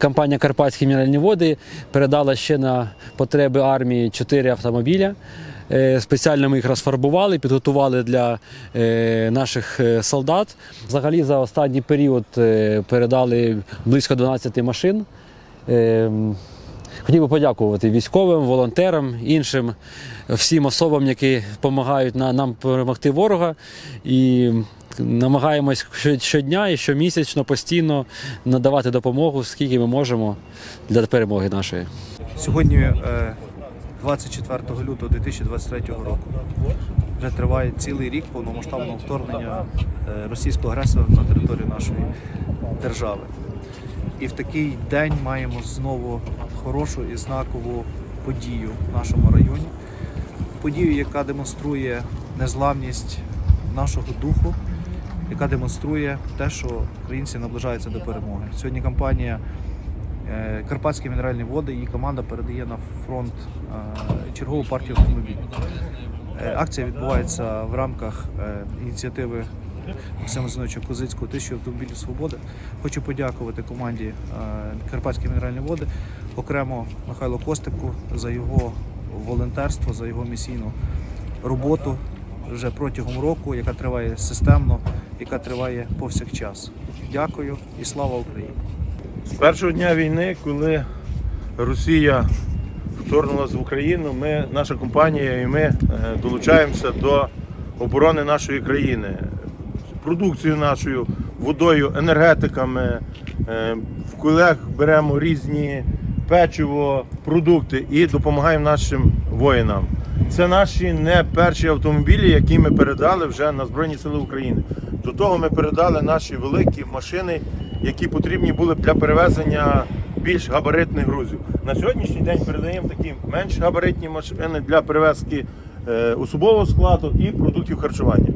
Компанія Карпатські мінеральні води передала ще на потреби армії чотири автомобіля. Е, Спеціально ми їх розфарбували, підготували для е, наших е, солдат. Взагалі за останній період передали близько 12 машин. Е, Хотів би подякувати військовим, волонтерам, іншим всім особам, які допомагають нам перемогти ворога. І намагаємось щодня і щомісячно постійно надавати допомогу, скільки ми можемо для перемоги нашої. Сьогодні е, 24 лютого 2023 року. Вже триває цілий рік повномасштабного вторгнення е, російського агресора на територію нашої держави. І в такий день маємо знову хорошу і знакову подію в нашому районі. Подію, яка демонструє незламність нашого духу, яка демонструє те, що українці наближаються до перемоги. Сьогодні кампанія Е, Карпатські мінеральні води, її команда передає на фронт е, чергову партію автомобілів. Е, Акція відбувається в рамках ініціативи Максима Зиновича Козицького тисячу автомобілів свободи. Хочу подякувати команді е, Карпатські мінеральні води, окремо Михайлу Костику за його волонтерство, за його місійну роботу вже протягом року, яка триває системно, яка триває повсякчас. Дякую і слава Україні! З першого дня війни, коли Росія вторгнулася в Україну, ми, наша компанія і ми е, долучаємося до оборони нашої країни. Продукцією нашою, водою, енергетиками. Е, В кулек беремо різні печиво, продукти і допомагаємо нашим воїнам. Це наші не перші автомобілі, які ми передали вже на Збройні Сили України. До того ми передали наші великі машини, які потрібні були для перевезення більш габаритних грузів. На сьогоднішній день передаємо такі менш габаритні машини для перевезки е, особового складу і продуктів харчування.